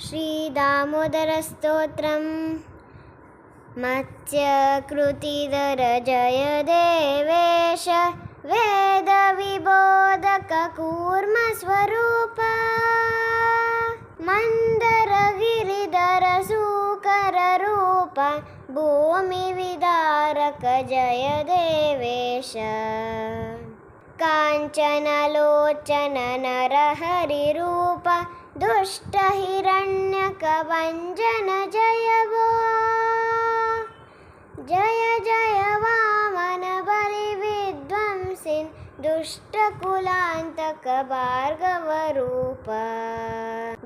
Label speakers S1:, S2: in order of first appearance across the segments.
S1: श्रीदामोदरस्तोत्रम्। मत्स्यकृतिधर जय देवेश वेदविबोधककूर्मस्वरूप। मन्दरगिरिधर सूकररूप भूमिविदारक जय देवेश काञ्चनलोचन नरहरिरूप दुष्टहिरण्यकवञ्जन जय वो जय जय वामन बलिविद्वंसिन् दुष्टकुलान्तक भार्गवरूप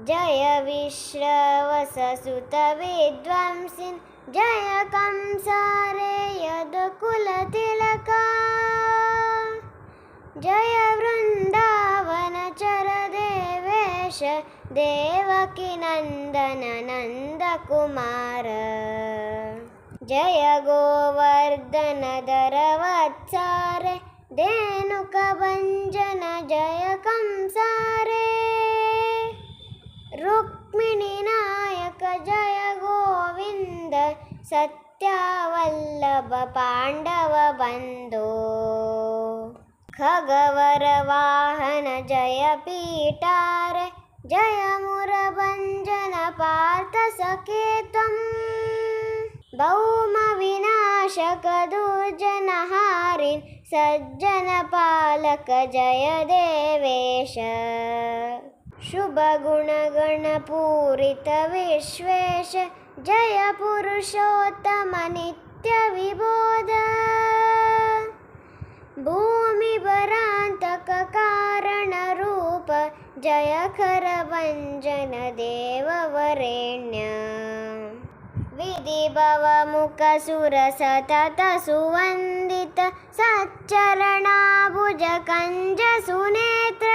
S1: जय विश्रवससुत विद्वंसिन् जय कंसारे यदकुलतिलका देवेश देवकीनन्दन नन्दकुमार जय गोवर्धनधर वत्सारे धेनुकभञ्जन जय कंसारे रुक्मिणीनायक जय गोविन्द सत्यावल्लभ पाण्डवबन्धो खगवरवाहन जय पीठार जय मुरभञ्जन पार्थ सखे त्वम् भौमविनाशक दुर्जनहारिन् सज्जनपालक जय देवेश शुभगुणगणपूरित विश्वेश जय पुरुषोत्तम जय खरभञ्जन देववरेण्य विधिभवमुखसुरसतत सुवन्दित सच्चरणाभुजकञ्ज सुनेत्र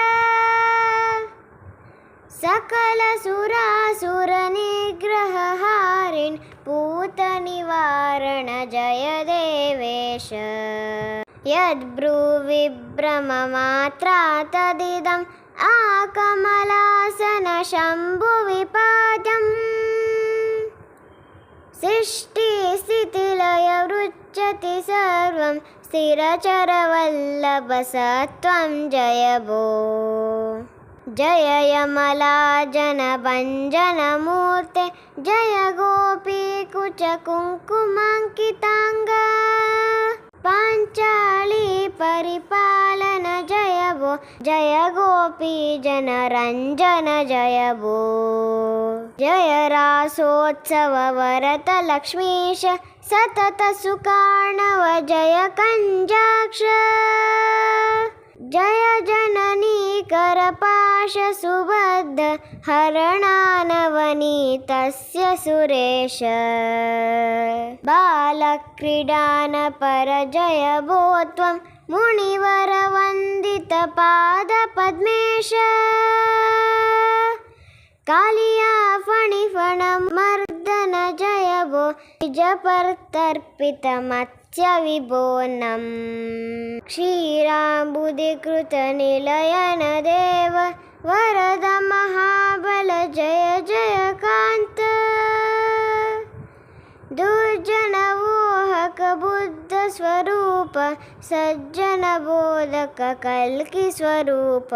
S1: सकलसुरासुरनिग्रहहारिन् पूतनिवारण जय देवेश यद्ब्रूविभ्रममात्रा तदिदम् आकमलासन शम्भुविपादम् सृष्टिस्थितिलयवृच्छति सर्वं स्थिरचरवल्लभसत्वं जय भो जय यमलाजनभञ्जनमूर्ते जय गोपीकुचकुङ्कुमाङ्किताङ्ग पाञ्चाली परिपालन जय भो जय गोपीजनरञ्जन जय भो। जय रासोत्सव वरत लक्ष्मीश। सतत सुकार्णव जय कञ्जाक्ष जय जननी करपाश सुबद्ध। हरणानवनीतस्य सुरेश। बालक्रीडानपर जय भो त्वं। मुनिवरवन्दितपादपद्मेश कालिया फणिफणमर्दन जय भो निजपर्तर्पितमत्स्यविभोनम् क्षीराम्बुधिकृतनिलयन देव वरद महाबल जय जय बुद्धस्वरूप की कल्किस्वरूप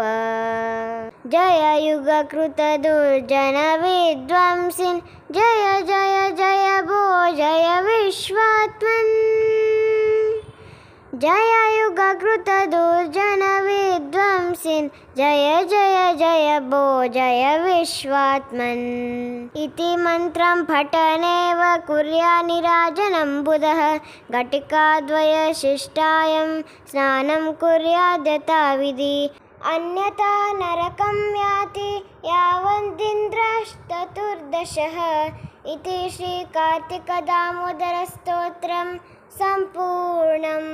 S1: जय युगकृत दुर्जन विद्वंसिन्। जय जय जय भो जय विश्वात्मन्। जय जय जय जय भो जय विश्वात्मन्। इति मन्त्रं पठनेव कुर्या निराजनं बुधः घटिकाद्वयशिष्टायं स्नानं कुर्याद्यथाविधि। अन्यथा नरकं याति यावन्दिन्द्रश्चतुर्दशः इति श्रीकार्तिकदामोदरस्तोत्रं सम्पूर्णम्